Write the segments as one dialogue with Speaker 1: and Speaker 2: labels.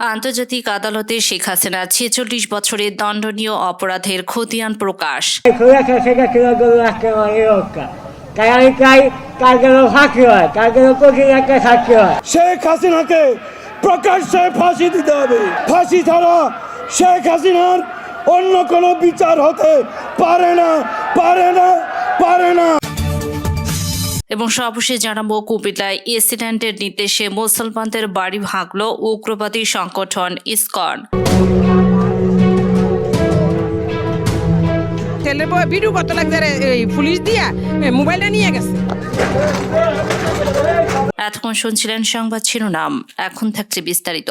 Speaker 1: আন্তর্জাতিক আদালতে শেখ হাসিনা ছেচল্লিশ বছরের দণ্ডনীয় অপরাধের খতিয়ান প্রকাশ।
Speaker 2: শেখ হাসিনাকে প্রকাশ্যে ফাঁসি দিতে হবে। ফাঁসি ছাড়া শেখ হাসিনার অন্য কোনো বিচার হতে পারে না পারে না পারে না।
Speaker 1: এবং সর্বশেষ জানাব কুমিল্লায় এসিডেন্টের নির্দেশে মুসলমানদের বাড়ি ভাঙল উগ্রবাদী সংগঠন ইসকন।
Speaker 3: ভিডিও কত লাগছে এই পুলিশ দিয়া মোবাইলটা নিয়ে গেছে।
Speaker 1: এতক্ষণ শুনছিলেন সংবাদ শিরোনাম এখন থাকছে বিস্তারিত।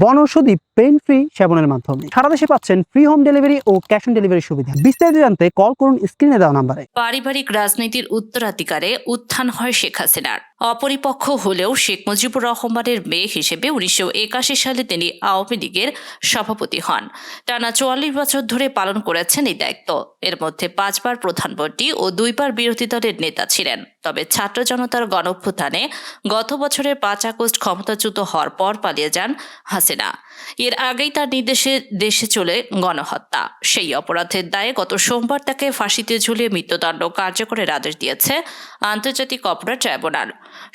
Speaker 4: বনৌষধি পেন ফ্রি সেবনের মাধ্যমে। সারা দেশে পাচ্ছেন ফ্রি হোম ডেলিভারি ও ক্যাশ অন ডেলিভারি সুবিধা। বিস্তারিত জানতে কল করুন স্ক্রিনে দেওয়া নাম্বারে।
Speaker 1: পারিবারিক রাজনীতির উত্তরাধিকারে উত্থান হয় শেখ হাসিনার। অপরিপক্ষ হলেও শেখ মুজিবুর রহমানের মেয়ে হিসেবে উনিশশো একাশি সালে তিনি আওয়ামী লীগের সভাপতি হন। টানা চুয়াল্লিশ বছর ধরে পালন করেছেন এই দায়িত্ব। এর মধ্যে পাঁচবার প্রধানমন্ত্রী ও দুইবার বিরোধী দলের নেতা ছিলেন। তবে ছাত্র জনতার গণঅভ্যুত্থানে গত বছরের পাঁচ আগস্ট ক্ষমতাচ্যুত হওয়ার পর পালিয়ে যান হাসিনা। এর আগেই তার নির্দেশে দেশে চলে গণহত্যা। সেই অপরাধের দায়ে গত সোমবার তাকে ফাঁসিতে ঝুলিয়ে মৃত্যুদণ্ড কার্যকরের আদেশ দিয়েছে আন্তর্জাতিক অপরাধ ট্রাইব্যুনাল।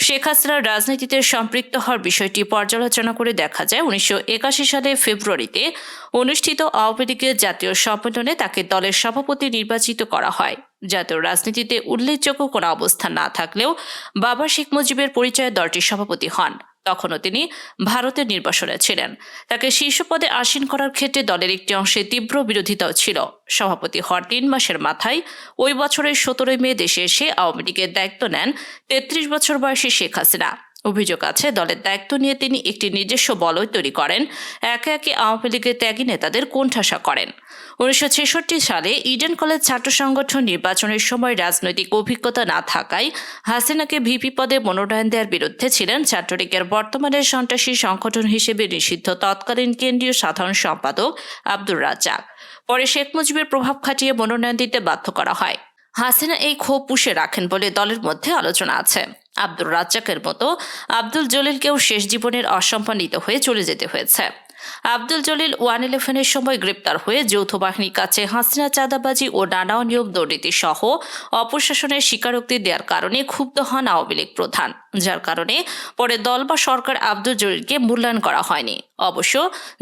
Speaker 1: শেখ হাসিনার রাজনীতিতে সম্পৃক্ত হওয়ার বিষয়টি পর্যালোচনা করে দেখা যায়, উনিশশো একাশি সালে ফেব্রুয়ারিতে অনুষ্ঠিত আওয়ামী লীগের জাতীয় সম্মেলনে তাকে দলের সভাপতি নির্বাচিত করা হয়। জাতীয় রাজনীতিতে উল্লেখযোগ্য কোনো অবস্থান না থাকলেও বাবা শেখ মুজিবের পরিচয়ে দলটির সভাপতি হন। তখনও তিনি ভারতের নির্বাসনে ছিলেন। তাকে শীর্ষ পদে আসীন করার ক্ষেত্রে দলের একটি অংশে তীব্র বিরোধিতাও ছিল। সভাপতি হওয়ার তিন মাসের মাথায় ওই বছরের সতেরোই মে দেশে এসে আওয়ামী লীগের দায়িত্ব নেন তেত্রিশ বছর বয়সী শেখ হাসিনা। অভিযোগ আছে, দলের দায়িত্ব নিয়ে তিনি একটি নিজস্ব বলয় তৈরি করেন। একে একে আওয়ামী লীগের ত্যাগী নেতাদের কোণঠাসা করেন। উনিশশো ছেষট্টি সালে ইডেন কলেজ ছাত্র সংগঠন নির্বাচনের সময় রাজনৈতিক অভিজ্ঞতা না থাকায় হাসিনাকে ভিপি পদে মনোনয়ন দেওয়ার বিরুদ্ধে ছিলেন ছাত্রলীগের বর্তমানের সন্ত্রাসী সংগঠন হিসেবে নিষিদ্ধ তৎকালীন কেন্দ্রীয় সাধারণ সম্পাদক আব্দুর রাজ্জাক। পরে শেখ মুজিবের প্রভাব খাটিয়ে মনোনয়ন দিতে বাধ্য করা হয়। হাসিনা এই ক্ষোভ পুষে রাখেন বলে দলের মধ্যে আলোচনা আছে। আব্দুর রাজ্জাকের মতো আব্দুল জলিলকেও শেষ জীবনের অসম্মানিত হয়ে চলে যেতে হয়েছে। আব্দুল জলিল ওয়ান ইলেভেনের সময় গ্রেপ্তার হয়ে যৌথ বাহিনীর কাছে হাসিনা চাঁদাবাজি ও নানা নিয়ম দুর্নীতি সহ অপশাসনের স্বীকারোক্তি দেওয়ার কারণে ক্ষুব্ধ হন আওয়ামী লীগ প্রধান, যার কারণে পরে দল বা সরকার আব্দুল জলিলকে মূল্যায়ন করা হয়নি। অবশ্য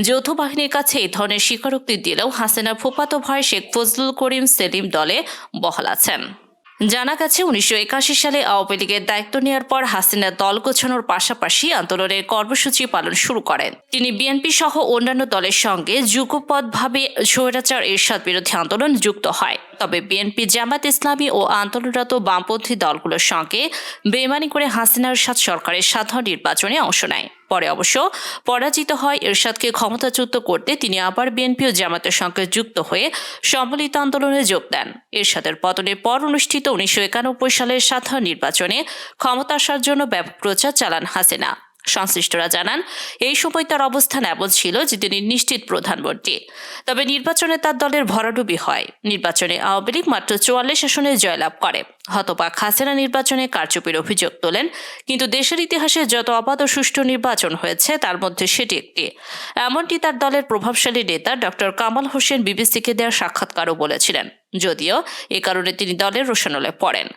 Speaker 1: যৌথ বাহিনীর কাছে এই ধরনের স্বীকারোক্তি দিলেও হাসিনা ফুফাতো ভাই শেখ ফজলুল করিম সেলিম দলে বহাল আছেন। জানা গেছে, উনিশশো একাশি সালে আওয়ামী লীগের দায়িত্ব নেওয়ার পর হাসিনা দল গোছানোর পাশাপাশি আন্দোলনের কর্মসূচি পালন শুরু করেন। তিনি বিএনপি সহ অন্যান্য দলের সঙ্গে যুগপথভাবে স্বৈরাচার এরশাদ বিরোধী আন্দোলন যুক্ত হয়। তবে বিএনপি জামাত ইসলামী ও আন্দোলনরত বামপন্থী দলগুলোর সঙ্গে বেমানি করে হাসিনা এরশাদ সরকারের সাধারণ নির্বাচনে অংশ নেয়। পরে অবশ্য পরাজিত হয় এরশাদকে ক্ষমতাচ্যুত করতে তিনি আবার বিএনপি ও জামাতের সঙ্গে যুক্ত হয়ে সম্মিলিত আন্দোলনে যোগ দেন। এরশাদের পতনের পর অনুষ্ঠিত উনিশশো একানব্বই সালের সাধারণ নির্বাচনে ক্ষমতা আসার জন্য ব্যাপক প্রচার চালান হাসিনা। সংশ্লিষ্টরা জানান, এই সময় তার অবস্থান এমন ছিল যে তিনি নিশ্চিত প্রধানমন্ত্রী। তবে নির্বাচনে তার দলের ভরাডুবি হয়। নির্বাচনে আওয়ামী লীগ মাত্র চুয়াল্লিশ আসনে জয়লাভ করে। হতবাক হাসিনা নির্বাচনে কারচুপির অভিযোগ তোলেন, কিন্তু দেশের ইতিহাসে যত অবাধ সুষ্ঠু নির্বাচন হয়েছে, তার মধ্যে সেটি একটি। এমনটি তার দলের প্রভাবশালী নেতা ডক্টর কামাল হোসেন বিবিসিকে দেওয়া সাক্ষাৎকারও বলেছিলেন, যদিও এ কারণে তিনি দলের রোশানলে পড়েন।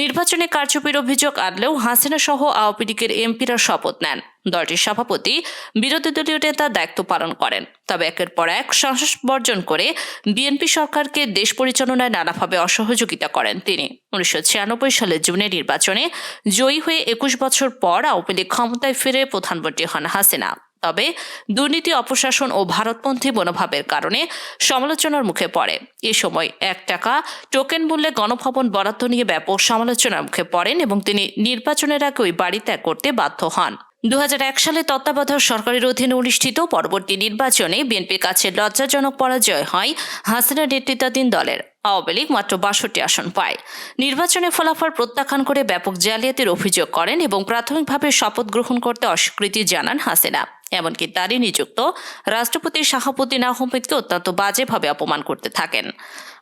Speaker 1: নির্বাচনে কারচুপির অভিযোগ আনলেও হাসিনা সহ আওয়ামী লীগের এমপিরা শপথ নেন। দলটির সভাপতি বিরোধী দলীয় নেতা দায়িত্ব পালন করেন। তবে একের পর এক সংসদ বর্জন করে বিএনপি সরকারকে দেশ পরিচালনায় নানাভাবে অসহযোগিতা করেন তিনি। উনিশশো ছিয়ানব্বই সালের জুনের নির্বাচনে জয়ী হয়ে একুশ বছর পর আওয়ামী লীগ ক্ষমতায় ফিরে প্রধানমন্ত্রী হন হাসিনা। তবে দুর্নীতি, অপশাসন ও ভারতপন্থী মনোভাবের কারণে সমালোচনার মুখে পড়ে। এ সময় এক টাকা, টোকেন মূল্যে গণভবন বরাদ্দ নিয়ে ব্যাপক সমালোচনার মুখে পড়েন এবং তিনি নির্বাচনের আগে ওই বাড়ি ত্যাগ করতে বাধ্য হন। দু হাজার এক সালে তত্ত্বাবধায়ক সরকারের অধীনে অনুষ্ঠিত পরবর্তী নির্বাচনে বিএনপির কাছে লজ্জাজনক পরাজয় হয় হাসিনা নেতৃত্বাধীন দলের। আওয়ামী লীগ মাত্র বাষট্টি আসন পায়। নির্বাচনে ফলাফল প্রত্যাখ্যান করে ব্যাপক জালিয়াতির অভিযোগ করেন এবং প্রাথমিকভাবে শপথ গ্রহণ করতে অস্বীকৃতি জানান হাসিনা। এমনকি তারই নিযুক্ত রাষ্ট্রপতি শাহাবুদ্দিন আহমেদকে অত্যন্ত বাজেভাবে অপমান করতে থাকেন।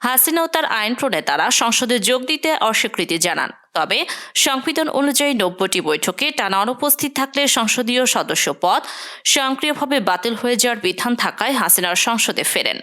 Speaker 1: হাসিনা ও তার আইন প্রণেতারা সংসদে যোগ দিতে অস্বীকৃতি জানান। তবে সংবিধান অনুযায়ী নব্বইটি বৈঠকে টানা অনুপস্থিত থাকলে সংসদীয় সদস্য পদ স্বয়ংক্রিয়ভাবে বাতিল হয়ে যাওয়ার বিধান থাকায় হাসিনার সংসদে ফেরেন।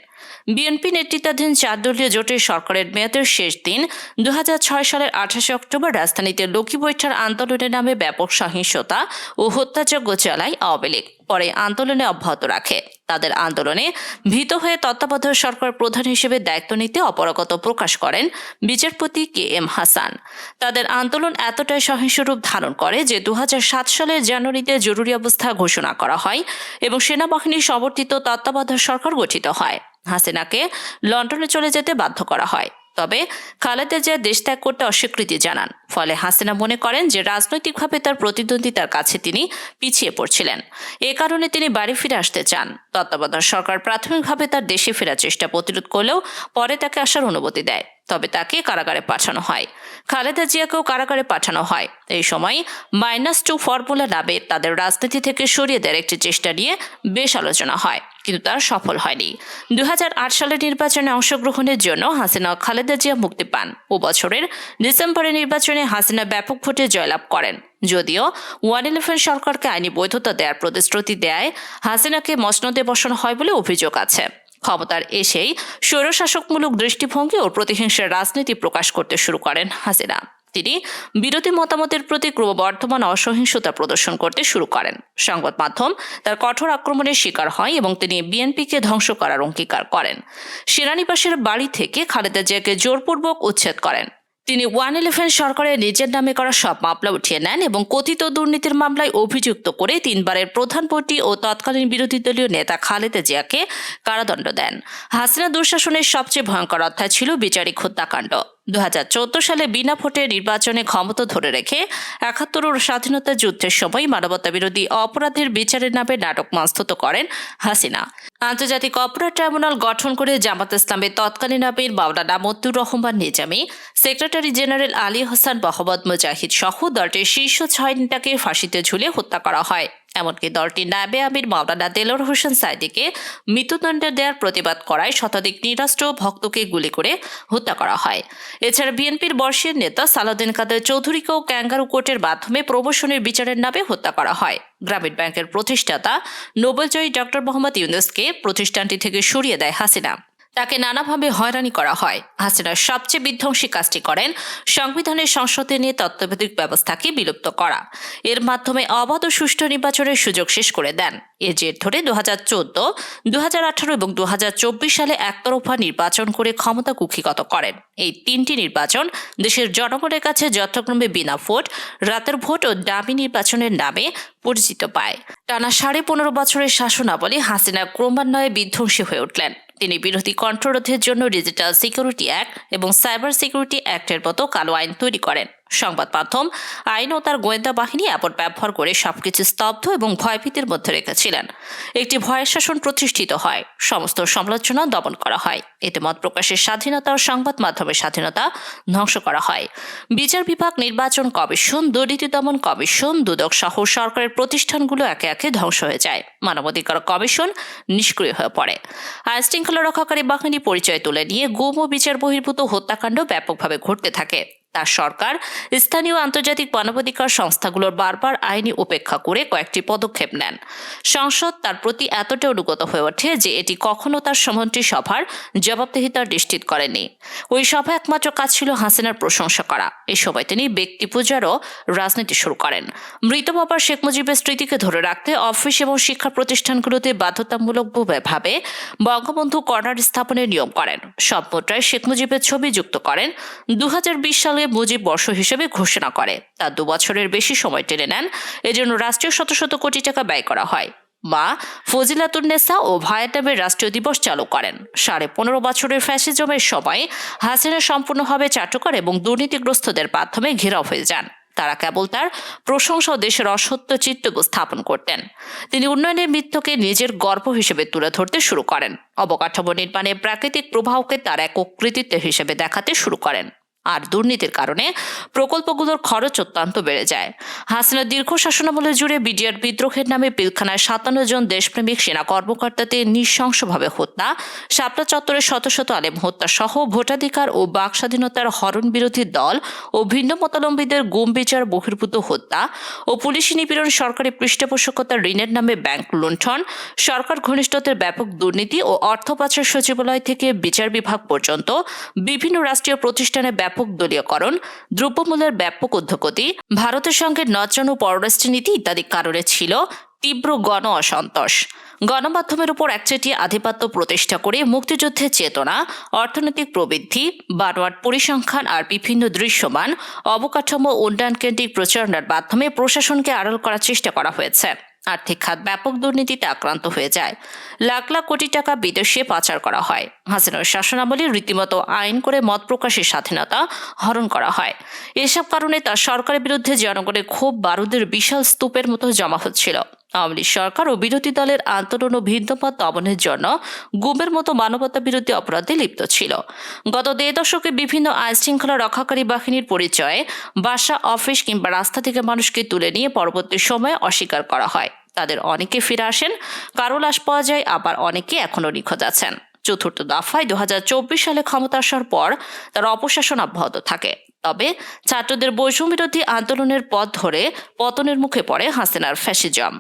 Speaker 1: বিএনপি নেতৃত্বাধীন চার দলীয় জোটের সরকারের মেয়াদের শেষ দিন দু হাজার ছয় সালের আঠাশে অক্টোবর রাজধানীতে লক্ষ্মী বৈঠার আন্দোলনের নামে ব্যাপক সহিংসতা ও হত্যাযজ্ঞ চালায় আওয়ামী লীগ। পরে আন্দোলনে অব্যাহত রাখে। তাদের আন্দোলনে ভীত হয়ে তত্ত্বাবধায়ক সরকার প্রধান হিসেবে দায়িত্ব নিতে অপরাগত প্রকাশ করেন বিচারপতি কে এম হাসান। তাদের আন্দোলন এতটাই সহিংস রূপ ধারণ করে যে দু হাজার সাত সালের জানুয়ারিতে জরুরি অবস্থা ঘোষণা করা হয় এবং সেনাবাহিনী সমর্থিত তত্ত্বাবধায়ক সরকার গঠিত হয়। হাসিনাকে লন্ডনে চলে যেতে বাধ্য করা হয়। তবে খালেদা জিয়া দেশ ত্যাগ করতে অস্বীকৃতি জানান। ফলে হাসিনা মনে করেন যে রাজনৈতিকভাবে তার প্রতিদ্বন্দ্বিতার কাছে তিনি পিছিয়ে পড়ছিলেন। এ কারণে তিনি বাড়ি ফিরে আসতে চান। তত্ত্বাবধায়ক সরকার প্রাথমিকভাবে তার দেশে ফেরার চেষ্টা প্রতিরোধ করলেও পরে তাকে আসার অনুমতি দেয়। তবে তাকে কারাগারে পাঠানো হয়। খালেদা জিয়াকেও কারাগারে পাঠানো হয়। এই সময় মাইনাস টু ফর্মুলা নামে তাদের রাজনীতি থেকে সরিয়ে দেওয়ার একটি চেষ্টা নিয়ে বেশ আলোচনা হয়। কিন্তু তার সফল হয়নি। দুই হাজার আট সালের নির্বাচনে অংশগ্রহণের জন্য হাসিনা খালেদা জিয়া মুক্তি পান। ও বছরের ডিসেম্বরের নির্বাচনে হাসিনা ব্যাপক ভোটে জয়লাভ করেন। যদিও ওয়ান ইলেভেন সরকারকে আইনি বৈধতা দেওয়ার প্রতিশ্রুতি দেয়, হাসিনাকে মসনদে বসানো হয় বলে অভিযোগ আছে। ক্ষমতার এসেই স্বৈরশাসকমূলক দৃষ্টিভঙ্গি ও প্রতিহিংসার রাজনীতি প্রকাশ করতে শুরু করেন হাসিনা। তিনি বিরোধী মতামতের প্রতি ক্রমবর্ধমান অসহিংসতা প্রদর্শন করতে শুরু করেন। সংবাদ মাধ্যম তার কঠোর আক্রমণের শিকার হয় এবং তিনি বিএনপিকে ধ্বংস করার অঙ্গীকার করেন। সেনানিবাসের বাড়ি থেকে খালেদা জিয়াকে জোরপূর্বক উচ্ছেদ করেন। তিনি ওয়ান ইলেভেন সরকারের নিজের নামে করা সব মামলা উঠিয়ে নেন এবং কথিত দুর্নীতির মামলায় অভিযুক্ত করে তিনবারের প্রধানমন্ত্রী ও তৎকালীন বিরোধী দলীয় নেতা খালেদা জিয়াকে কারাদণ্ড দেন। হাসিনা দুঃশাসনের সবচেয়ে ভয়ঙ্কর অধ্যায় ছিল বিচারিক হত্যাকাণ্ড। দু হাজার চোদ্দ সালে বিনা ভোটে নির্বাচনে ক্ষমতা ধরে রেখে একাত্তর ও স্বাধীনতা যুদ্ধের সময় মানবতা বিরোধী অপরাধের বিচারের নামে নাটক মস্তত করেন হাসিনা। আন্তর্জাতিক অপরাধ ট্রাইব্যুনাল গঠন করে জামাত ইসলামের তৎকালীন আমির মাওলানা মতুর রহমান নিজামী, সেক্রেটারি জেনারেল আলী হাসান, মোহাম্মদ মুজাহিদ সহ দলটির শীর্ষ ছয় নেতাকে ফাঁসিতে ঝুলিয়ে হত্যা করা হয়। এমনকি দলটির নায়েবে আমির মাওলানা দেলোর হোসেন সাইদিকে মৃত্যুদণ্ড দেওয়ার প্রতিবাদ করায় শতাধিক নিরাষ্ট্র ভক্তকে গুলি করে হত্যা করা হয়। এছাড়া বিএনপির বর্ষের নেতা সালাউদ্দিন কাদের চৌধুরীকেও ক্যাঙ্গারু কোর্টের মাধ্যমে প্রমোশনের বিচারের নামে হত্যা করা হয়। গ্রামীণ ব্যাংকের প্রতিষ্ঠাতা নোবেলজয়ী ডক্টর মোহাম্মদ ইউনুসকে প্রতিষ্ঠানটি থেকে সরিয়ে দেয় হাসিনা। তাকে নানাভাবে হয়রানি করা হয়। হাসিনা সবচেয়ে বিধ্বংসী কাজটি করেন সংবিধানের সংসদে নিয়ে তত্ত্বাবধায়ক ব্যবস্থাকে বিলুপ্ত করা। এর মাধ্যমে অবাধ ও সুষ্ঠু নির্বাচনের সুযোগ শেষ করে দেন। এর জের ধরে দু হাজার চোদ্দ দু হাজার আঠারো এবং দু হাজার চব্বিশ সালে একতরফা নির্বাচন করে ক্ষমতা কুক্ষিগত করেন। এই তিনটি নির্বাচন দেশের জনগণের কাছে যথাক্রমে বিনা ভোট, রাতের ভোট ও দামি নির্বাচনের নামে পরিচিত পায়। টানা সাড়ে পনেরো বছরের শাসনাবলী হাসিনা ক্রমান্বয়ে বিধ্বংসী হয়ে উঠলেন। তিনি বিরোধী কণ্ঠরোধের জন্য ডিজিটাল সিকিউরিটি অ্যাক্ট এবং সাইবার সিকিউরিটি অ্যাক্টের মতো কালো আইন তৈরি করেন। সংবাদ মাধ্যম আইন ও তার গোয়েন্দা বাহিনী এপর ব্যবহার করে সবকিছু স্তব্ধ এবং ভয়ভীতির মধ্যে রেখেছিলেন। একটি ভয়ের শাসন প্রতিষ্ঠিত হয়। সমস্ত সমালোচনা দমন করা হয়। এতে মত প্রকাশের স্বাধীনতা ও সংবাদ মাধ্যমের স্বাধীনতা ধ্বংস করা হয়। বিচার বিভাগ, নির্বাচন কমিশন, দুর্নীতি দমন কমিশন, দুদক সহ সরকারের প্রতিষ্ঠানগুলো একে একে ধ্বংস হয়ে যায়। মানবাধিকার কমিশন নিষ্ক্রিয় হয়ে পড়ে। আইন শৃঙ্খলা রক্ষাকারী বাহিনী পরিচয় তুলে নিয়ে গুম ও বিচার বহির্ভূত হত্যাকাণ্ড ব্যাপকভাবে ঘটতে থাকে। তার সরকার, স্থানীয় আন্তর্জাতিক মানবাধিকার সংস্থাগুলোর বারবার আইনি উপেক্ষা করে কয়েকটি পদক্ষেপ নেন। সংসদ তার প্রতি এতটা অনুগত হয়ে ওঠে যে এটি কখনো তার সমন্ত্রী সভার জবাবদিহিতা নিশ্চিত করেনি। ওই সভা একমাত্র কাজ ছিল হাসিনার প্রশংসা করা। এই সময় তিনি ব্যক্তি পূজারও রাজনীতি শুরু করেন। মৃত বাবার শেখ মুজিবের স্মৃতিকে ধরে রাখতে অফিস এবং শিক্ষা প্রতিষ্ঠানগুলোতে বাধ্যতামূলকভাবে বঙ্গবন্ধু কর্নার স্থাপনের নিয়ম করেন। সব মুদ্রায় শেখ মুজিবের ছবি যুক্ত করেন। দু হাজার বিশ সালে মুজিব বর্ষ হিসেবে ঘোষণা করে। তার দু বছরের বেশি সময় টেনে নেন। এজন্য রাষ্ট্রীয় শত শত কোটি টাকা ব্যয় করা হয়। মা ফজিলাতুন্নেসা ও ভায়াটাবের রাষ্ট্রীয় দিবস চালু করেন। সাড়ে পনেরো বছরের ফ্যাসিজমের সময় হাসিনা সম্পূর্ণভাবে চাটুকার এবং দুর্নীতিগ্রস্তদের মাধ্যমে ঘেরাও হয়ে যান। তারা কেবল তার প্রশংসা দেশের অসত্য চিত্র উপস্থাপন করতেন। তিনি উন্নয়নের মৃত্যুকে নিজের গর্ব হিসেবে তুলে ধরতে শুরু করেন। অবকাঠামো নির্মাণে প্রাকৃতিক প্রবাহকে তার এক কৃতিত্ব হিসেবে দেখাতে শুরু করেন। আর দুর্নীতির কারণে প্রকল্পগুলোর খরচ অত্যন্ত বেড়ে যায়। হাসিনা দীর্ঘ শাসনামলে জুড়ে বিডিআর বিদ্রোহের নামে পিলখানায় সাতান্ন জন দেশপ্রেমিক সেনা কর্মকর্তাতে নৃশংসভাবে হত্যা শাপলা চত্বরে শত শত আলেম হত্যা সহ ভোটাধিকার ও বাক স্বাধীনতার হরণ বিরোধী দল ও ভিন্ন মতালম্বীদের গুম বিচার বহির্ভূত হত্যা ও পুলিশি নিপীড়ন সরকারি পৃষ্ঠপোষকতা ঋণের নামে ব্যাংক লুণ্ঠন, সরকার ঘনিষ্ঠতার ব্যাপক দুর্নীতি ও অর্থ পাচার সচিবালয় থেকে বিচার বিভাগ পর্যন্ত বিভিন্ন রাষ্ট্রীয় প্রতিষ্ঠানে ব্যাপক দলীয়করণ দ্রব্যমূল্যের ব্যাপক ঊর্ধ্বগতি, ভারতের সঙ্গে ও পররাষ্ট্রনীতি ইত্যাদি কারণে ছিল তীব্র গণ অসন্তোষ। গণমাধ্যমের উপর একচেটিয়া আধিপত্য প্রতিষ্ঠা করে মুক্তিযুদ্ধের চেতনা, অর্থনৈতিক প্রবৃদ্ধি, বানোয়াট পরিসংখ্যান আর বিভিন্ন দৃশ্যমান, অবকাঠামো উন্নয়ন কেন্দ্রিক প্রচারণার মাধ্যমে প্রশাসনকে আড়াল করার চেষ্টা করা হয়েছে। আর্থিক খাত ব্যাপক দুর্নীতিতে আক্রান্ত হয়ে যায়। লাখ লাখ কোটি টাকা বিদেশে পাচার করা হয়। হাসিনার শাসনাবলী রীতিমতো আইন করে মত প্রকাশের স্বাধীনতা হরণ করা হয়। এসব কারণে তার সরকারের বিরুদ্ধে জনগণের ক্ষোভ বারুদের বিশাল স্তূপের মতো জমা হচ্ছিল। আওয়ামী লীগ সরকার ও বিরোধী দলের আন্দোলন ও ভিন্নমত দমনের জন্য গুমের মতো মানবতা বিরোধী অপরাধে লিপ্ত ছিল। গত দেড় দশকে বিভিন্ন আইন শৃঙ্খলা রক্ষাকারী বাহিনীর পরিচয়ে বাসা, অফিস কিংবা রাস্তা থেকে মানুষকে তুলে নিয়ে পরবর্তী সময়ে অস্বীকার করা হয়। তাদের অনেকে ফিরে আসেন কারও লাশ পাওয়া যায়, আবার অনেকে এখনও নিখোঁজ আছেন। চতুর্থ দফায় দু হাজার চব্বিশ সালে ক্ষমতা আসার পর তার অপশাসন অব্যাহত থাকে। তবে ছাত্রদের বৈষম্য বিরোধী আন্দোলনের পথ ধরে পতনের মুখে পড়ে হাসিনার ফ্যাসিজম।